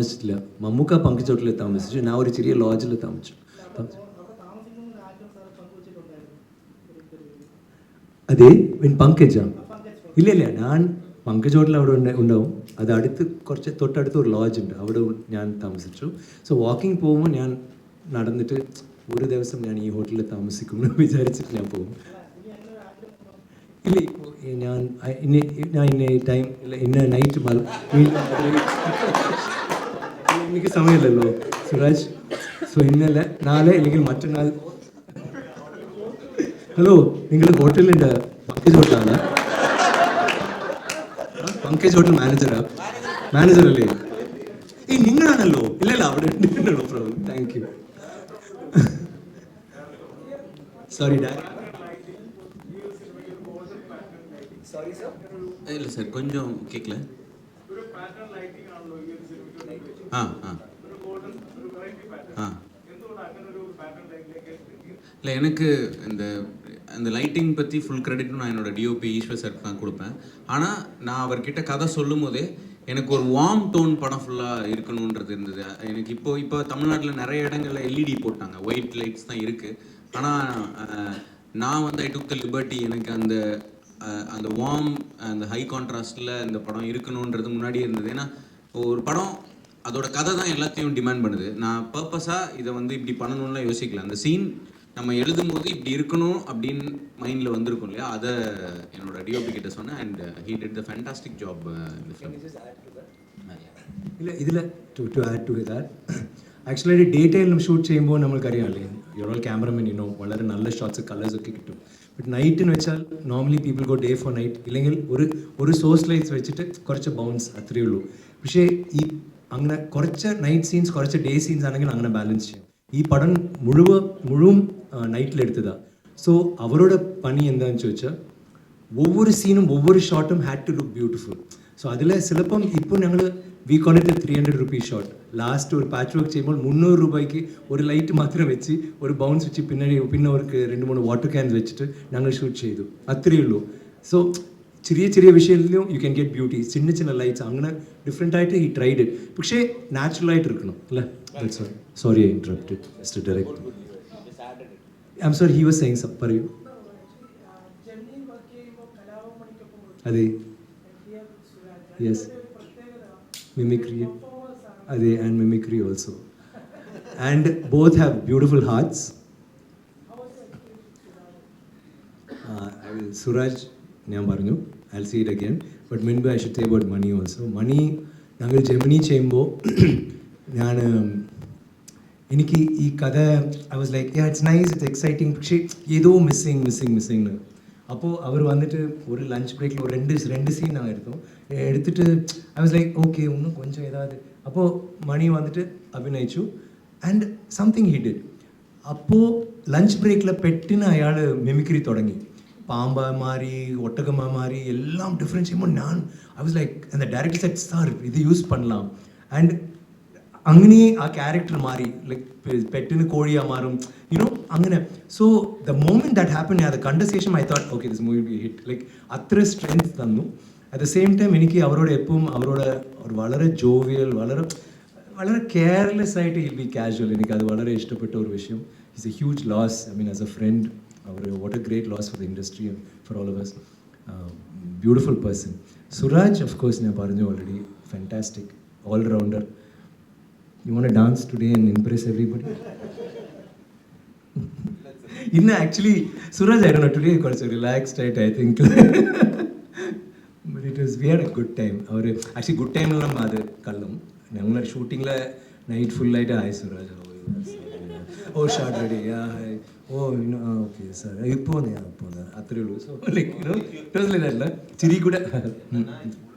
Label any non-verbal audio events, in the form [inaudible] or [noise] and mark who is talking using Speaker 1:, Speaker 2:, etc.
Speaker 1: താമസിച്ചിട്ടില്ല മമ്മൂക്ക പങ്കുചോട്ടിൽ താമസിച്ചു. ഞാൻ ഒരു ചെറിയ ലോഡ്ജിൽ താമസിച്ചു. അതെ പങ്കജ. ഇല്ല ഇല്ല ഞാൻ പങ്കജോട്ടിൽ അവിടെ ഉണ്ട് ഉണ്ടാവും. അത് അടുത്ത് കുറച്ച് തൊട്ടടുത്ത് ഒരു ലോഡ്ജ് ഉണ്ട്. അവിടെ ഞാൻ താമസിച്ചു. സോ വാക്കിംഗ് പോകുമ്പോൾ ഞാൻ നടന്നിട്ട് ഒരു ദിവസം ഞാൻ ഈ ഹോട്ടലിൽ താമസിക്കും എന്ന് [laughs] വിചാരിച്ചിട്ട് ഞാൻ പോകും. ഇല്ല ഇപ്പോൾ ഞാൻ ഇന്ന ഞാൻ ഇന്ന ടൈം ഇല്ല ഇന്ന നൈറ്റ് മൽ എനിക്ക് സമയമില്ലല്ലോ സുരാജ് സോ ഇന്നലെ നാളെ അല്ലെങ്കിൽ മറ്റന്നാൾ ഹലോ നിങ്ങൾ ഹോട്ടലിൻ്റെ പങ്കജ് ഹോട്ടലാണ് പങ്കജ് ഹോട്ടൽ മാനേജറാ മാനേജർ അല്ലേ ഏയ് നിങ്ങളാണല്ലോ ഇല്ല ഇല്ല അവിടെ ഉണ്ടല്ലോ പ്രോബ്ലം താങ്ക് യു സോറി ഡാ
Speaker 2: இல்லை சார் கொஞ்சம் கேட்கல ஆ ஆ ஆ இல்லை எனக்கு இந்த அந்த லைட்டிங் பற்றி ஃபுல் கிரெடிட்டும் நான் என்னோட டிஓபி ஈஸ்வர் சார் தான் கொடுப்பேன் ஆனால் நான் அவர்கிட்ட கதை சொல்லும் போதே எனக்கு ஒரு வார்ம் டோன் படம் ஃபுல்லாக இருக்கணுன்றது இருந்தது எனக்கு இப்போ இப்போ தமிழ்நாட்டில் நிறைய இடங்கள்ல எல்இடி போட்டாங்க ஒயிட் லைட்ஸ் தான் இருக்குது ஆனால் நான் வந்து ஐ டுக் த லிபர்ட்டி எனக்கு அந்த அந்த வார்ம் அந்த ஹை கான்ட்ராஸ்டில் இந்த படம் இருக்கணுன்றது முன்னாடி இருந்தது. ஏன்னா ஒரு படம் அதோட கதை தான் எல்லாத்தையும் டிமாண்ட் பண்ணுது. நான் பர்பஸாக இதை வந்து இப்படி பண்ணணும்லாம் யோசிக்கல. அந்த சீன் நம்ம எழுதும்போது இப்படி இருக்கணும் அப்படின்னு மைண்டில் வந்திருக்கும் இல்லையா? அதை என்னோட டிஓபி கிட்ட சொன்னேன் and he did the fantastic
Speaker 1: job இல்லை இதில் to to add to actually ഒരു ഡേറ്റയിലും ഷൂട്ട് ചെയ്യുമ്പോൾ നമ്മൾക്കറിയാമല്ലേ your all cameraman you know വളരെ നല്ല ഷോട്ട്സ് കളേഴ്സ് ഒക്കെ കിട്ടും ബട്ട് നൈറ്റ് എന്ന് വെച്ചാൽ normally people go day for night ഇല്ലെങ്കിൽ ഒരു ഒരു സോഴ്സ് ലൈറ്റ്സ് വെച്ചിട്ട് കുറച്ച് ബൗൺസ് അത്രയേ ഉള്ളൂ പക്ഷേ ഈ അങ്ങനെ കുറച്ച് നൈറ്റ് സീൻസ് കുറച്ച് ഡേ സീൻസ് ആണെങ്കിൽ അങ്ങനെ ബാലൻസ് ചെയ്യും ഈ പടം മുഴുവൻ മുഴുവൻ നൈറ്റിലെടുത്തതാണ് ஸோ அவரோட பணி என்னன்னு வச்சா ஒவ்வொரு சீனும் ஒவ்வொரு ஷாட்டும் had to look beautiful so அதில் சிலப்பம் இப்போ ஞங்கள் we കോണിട്ട് three hundred rupees shot last ഒരു പാച്ച് വർക്ക് ചെയ്യുമ്പോൾ മുന്നൂറ് രൂപയ്ക്ക് ഒരു ലൈറ്റ് മാത്രം വെച്ച് ഒരു ബൗൺസ് വെച്ച് പിന്നെ പിന്നെ അവർക്ക് രണ്ട് മൂന്ന് വാട്ടർ ക്യാൻസ് വെച്ചിട്ട് ഞങ്ങൾ ഷൂട്ട് ചെയ്തു. അത്രയേ ഉള്ളൂ. സോ ചെറിയ ചെറിയ വിഷയത്തിലും യു ക്യാൻ ഗെറ്റ് ബ്യൂട്ടി ചിന്ന ചിന്ന ലൈറ്റ്സ് അങ്ങനെ ഡിഫറെന്റ് ആയിട്ട് ഈ ട്രൈഡ് ഇറ്റ് പക്ഷേ നാച്ചുറൽ ആയിട്ട് ഇരിക്കണം അല്ലേ? Sorry I interrupted mister director I am sorry he was saying some പറയൂ. അതെ. Yes മിമിക്രി അതെ and mimicry also and both have beautiful hearts Suraj ഞാൻ പറഞ്ഞു I see it again but മുൻപ് I should say about Mani also Mani ഞങ്ങൾ Gemini ചെയ്യുമ്പോൾ ഞാൻ എനിക്ക് ഈ കഥ I was like it's nice it's exciting പക്ഷേ ഏതോ മിസ്സിങ് മിസ്സിങ് മിസ്സിങ് அப்போது அவர் வந்துட்டு ஒரு லஞ்ச் பிரேக்கில் ஒரு ரெண்டு ரெண்டு சீன் நாங்கள் எடுத்தோம். எடுத்துகிட்டு ஐ வாஸ் லைக் ஓகே இன்னும் கொஞ்சம் ஏதாவது. அப்போது மணி வந்துட்டு அபிநயிச்சு அண்ட் சம்திங் ஹிட் அப்போது லஞ்ச் பிரேக்கில் பெட்டுன்னு அயாள் மிமிக்ரி தொடங்கி. பாம்பா மாதிரி ஒட்டகமா மாதிரி எல்லாம் டிஃப்ரென்ஸ் நான் ஐ வாஸ் லைக் அந்த டேரக்டர் செட்ஸ் தான் இது யூஸ் பண்ணலாம். அண்ட் അങ്ങനെ ആ ക്യാരക്ടർ മാറി ലൈക്ക് പെറ്റിന് കോഴിയാ മാറും യുനോ അങ്ങനെ. So the moment that happen അത് കണ്ട ശേഷം I thought okay this movie be hit like അത്ര സ്ട്രെങ്ത് തന്നു. അറ്റ് ദ സെയിം ടൈം എനിക്ക് അവരോട് എപ്പോഴും അവരോട് വളരെ ജോവിയൽ വളരെ വളരെ കെയർലെസ് ആയിട്ട് ഹിൽ ബി കാഷ്വൽ എനിക്ക് അത് വളരെ ഇഷ്ടപ്പെട്ട ഒരു വിഷയം. It's a huge loss I mean as a friend our what a great loss for the industry for all of us. Beautiful person Suraj of course ഞാൻ പറഞ്ഞു already fantastic all rounder you won't dance today and impress everybody ഇന്ന് actually Suraj ആയിരുന്നു. Today കുറച്ച് relaxed ആയിട്ട് I think but it was we had a good time our actually good ടൈമിലും അത് കള്ളും. ഞങ്ങളുടെ ഷൂട്ടിങ്ങിലെ നൈറ്റ് ഫുള്ളായിട്ട് ആയി Suraj oh shot ready oh okay sir ഇപ്പോൾ ഞാൻ ഇപ്പോൾ അത്രേ ഉള്ളൂ. സോ ലൈക്ക് ലൈക്ക് ചിരി കൂടെ. [laughs]